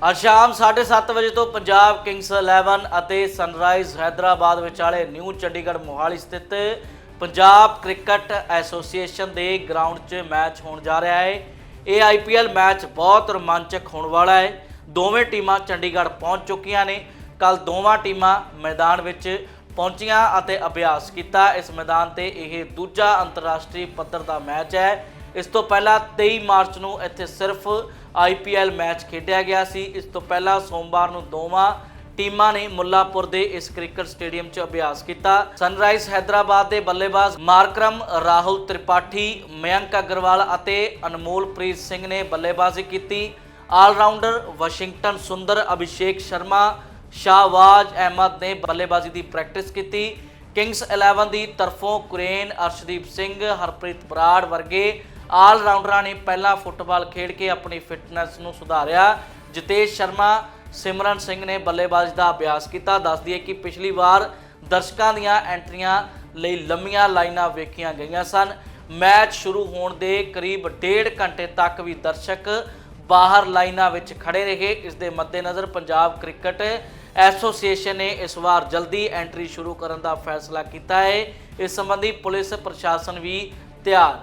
ਅੱਜ ਸ਼ਾਮ 7:30 ਵਜੇ ਤੋਂ ਪੰਜਾਬ ਕਿੰਗਸ 11 ਅਤੇ ਸਨਰਾਈਜ਼ ਹੈਦਰਾਬਾਦ ਵਿਚਾਲੇ ਨਿਊ ਚੰਡੀਗੜ੍ਹ ਮੋਹਾਲੀ ਸਥਿਤ ਪੰਜਾਬ ਕ੍ਰਿਕਟ ਐਸੋਸੀਏਸ਼ਨ ਦੇ ਗਰਾਊਂਡ 'ਚ ਮੈਚ ਹੋਣ ਜਾ ਰਿਹਾ ਹੈ। ਇਹ ਆਈਪੀਐਲ ਮੈਚ ਬਹੁਤ ਰੋਮਾਂਚਕ ਹੋਣ ਵਾਲਾ ਹੈ। ਦੋਵੇਂ ਟੀਮਾਂ ਚੰਡੀਗੜ੍ਹ ਪਹੁੰਚ ਚੁੱਕੀਆਂ ਨੇ। ਕੱਲ ਦੋਵਾਂ ਟੀਮਾਂ ਮੈਦਾਨ ਵਿੱਚ ਪਹੁੰਚੀਆਂ ਅਤੇ ਅਭਿਆਸ ਕੀਤਾ। ਇਸ ਮੈਦਾਨ ਤੇ ਇਹ ਦੂਜਾ ਅੰਤਰਰਾਸ਼ਟਰੀ ਪੱਧਰ ਦਾ ਮੈਚ ਹੈ। ਇਸ ਤੋਂ ਪਹਿਲਾਂ 23 ਮਾਰਚ ਨੂੰ ਇੱਥੇ ਸਿਰਫ ਆਈਪੀਐਲ ਮੈਚ ਖੇਡਿਆ ਗਿਆ ਸੀ। ਇਸ ਤੋਂ ਪਹਿਲਾਂ ਸੋਮਵਾਰ ਨੂੰ ਦੋਵਾਂ ਟੀਮਾਂ ਨੇ ਮੁੱਲਾਪੁਰ ਦੇ ਇਸ ਕ੍ਰਿਕਟ ਸਟੇਡੀਅਮ 'ਚ ਅਭਿਆਸ ਕੀਤਾ। ਸਨਰਾਈਜ਼ ਹੈਦਰਾਬਾਦ ਦੇ ਬੱਲੇਬਾਜ਼ ਮਾਰਕਰਮ, ਰਾਹੁਲ ਤ੍ਰਿਪਾਠੀ, ਮਯੰਕ ਅਗਰਵਾਲ ਅਤੇ ਅਨਮੋਲਪ੍ਰੀਤ ਸਿੰਘ ਨੇ ਬੱਲੇਬਾਜ਼ੀ ਕੀਤੀ। All rounder Washington Sundar Abhishek Sharma, ਸ਼ਾਹਵਾਜ਼ Ahmed ਨੇ ਬੱਲੇਬਾਜ਼ੀ ਦੀ ਪ੍ਰੈਕਟਿਸ ਕੀਤੀ। ਕਿੰਗਸ 11 ਦੀ ਤਰਫੋਂ ਕੁਰੇਨ ਅਰਸ਼ਦੀਪ ਸਿੰਘ, ਹਰਪ੍ਰੀਤ ਬਰਾੜ ਵਰਗੇ ਆਲ ਰਾਊਂਡਰਾਂ ਨੇ ਪਹਿਲਾਂ ਫੁੱਟਬਾਲ ਖੇਡ ਕੇ ਆਪਣੀ ਫਿਟਨੈਸ ਨੂੰ ਸੁਧਾਰਿਆ। ਜਿਤੇਸ਼ ਸ਼ਰਮਾ, ਸਿਮਰਨ ਸਿੰਘ ਨੇ ਬੱਲੇਬਾਜ਼ ਦਾ ਅਭਿਆਸ ਕੀਤਾ। ਦੱਸਦੀ ਹੈ ਕਿ ਪਿਛਲੀ ਵਾਰ ਦਰਸ਼ਕਾਂ ਦੀਆਂ ਐਂਟਰੀਆਂ ਲਈ ਲੰਮੀਆਂ ਲਾਈਨਾਂ ਵੇਖੀਆਂ ਗਈਆਂ ਸਨ। ਮੈਚ ਸ਼ੁਰੂ ਹੋਣ ਦੇ ਕਰੀਬ ਡੇਢ ਘੰਟੇ ਤੱਕ ਵੀ ਦਰਸ਼ਕ ਬਾਹਰ ਲਾਈਨਾਂ ਵਿੱਚ ਖੜੇ ਰਹੇ। ਇਸ ਦੇ ਮੱਦੇਨਜ਼ਰ ਪੰਜਾਬ ਕ੍ਰਿਕਟ ਐਸੋਸੀਏਸ਼ਨ ਨੇ ਇਸ ਵਾਰ ਜਲਦੀ ਐਂਟਰੀ ਸ਼ੁਰੂ ਕਰਨ ਦਾ ਫੈਸਲਾ ਕੀਤਾ ਹੈ। ਇਸ ਸੰਬੰਧੀ ਪੁਲਿਸ ਪ੍ਰਸ਼ਾਸਨ ਵੀ ਤਿਆਰ